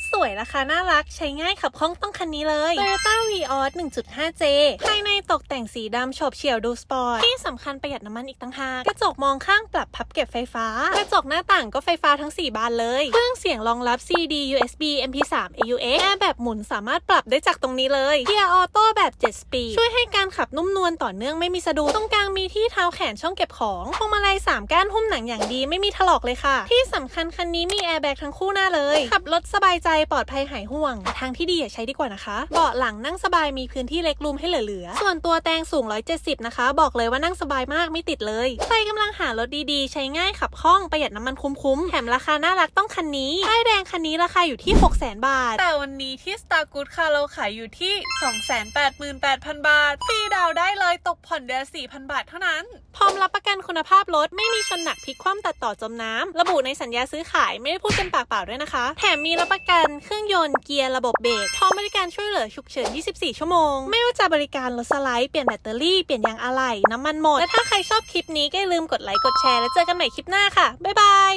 ถสวยราคาน่ารักใช้ง่ายขับคล่องต้องคันนี้เลย Toyota Vios 1.5J ภาย ในตกแต่งสีดำโฉบเฉี่ยวดูสปอร์ตที่สำคัญประหยัดน้ำมันอีกต่างหาก กระจกมองข้างปรับพับเก็บไฟฟ้า กระจกหน้าต่างก็ไฟฟ้าทั้ง 4 บานเลย เครื่องเสียงรองรับ CD USB MP3 AUX แอร์แบบหมุนสามารถปรับได้จากตรงนี้เลยเกียร์ออโต้แบบ 7 สปีด ช่วยให้การขับนุ่มนวลต่อเนื่องไม่มีสะดุด ตรงกลางมีที่เท้าแขนช่องเก็บของ พวงมาลัย3ก้านหุ้มหนังอย่างดีไม่มีถลอกเลยค่ะ ที่สำคัญคันนี้มีแอร์แบ็กทั้งคู่หน้าเลย ขับรถสบายใจปลอดภัยหายห่วง ทางที่ดีอย่าใช้ดีกว่านะคะ เบาะหลังนั่งสบายมีพื้นที่เล็กรูมให้เหลือๆส่วนตัวแตงสูง 170 นะคะ บอกเลยว่านั่งสบายมากไม่ติดเลย ใครกำลังหารถดีๆ ใช้ง่ายขับคล่องประหยัดน้ำมันคุ้มๆ แถมราคาน่ารักต้องคันนี้ป้ายแดงคันนี้ราคาอยู่ที่ 600,000 บาท แต่วันนี้ที่ Star Good ค่ะเราขายอยู่ที่ 288,000 บาทฟรีดาวน์ได้เลยตกผ่อนเดือน4,000 บาทเท่านั้น พร้อมรับประกันคุณภาพรถไม่มีชนหนักพลิกคว่ำตัดต่อจมน้ำระบุในสัญญาซื้อขายไม่ได้พูดเป็นปากเปล่าด้วยนะคะ แถมมีรับประกันเครื่องยนต์เกียร์ระบบเบรกพร้อมบริการช่วยเหลือฉุกเฉิน 24 ชั่วโมง ไม่ว่าจะบริการรถสไลด์ เปลี่ยนแบตเตอรี่ เปลี่ยนยางอะไหล่ น้ำมันหมด และถ้าใครชอบคลิปนี้ก็อย่าลืมกดไลค์ กดแชร์ แล้วเจอกันใหม่คลิปหน้าค่ะ บ๊ายบาย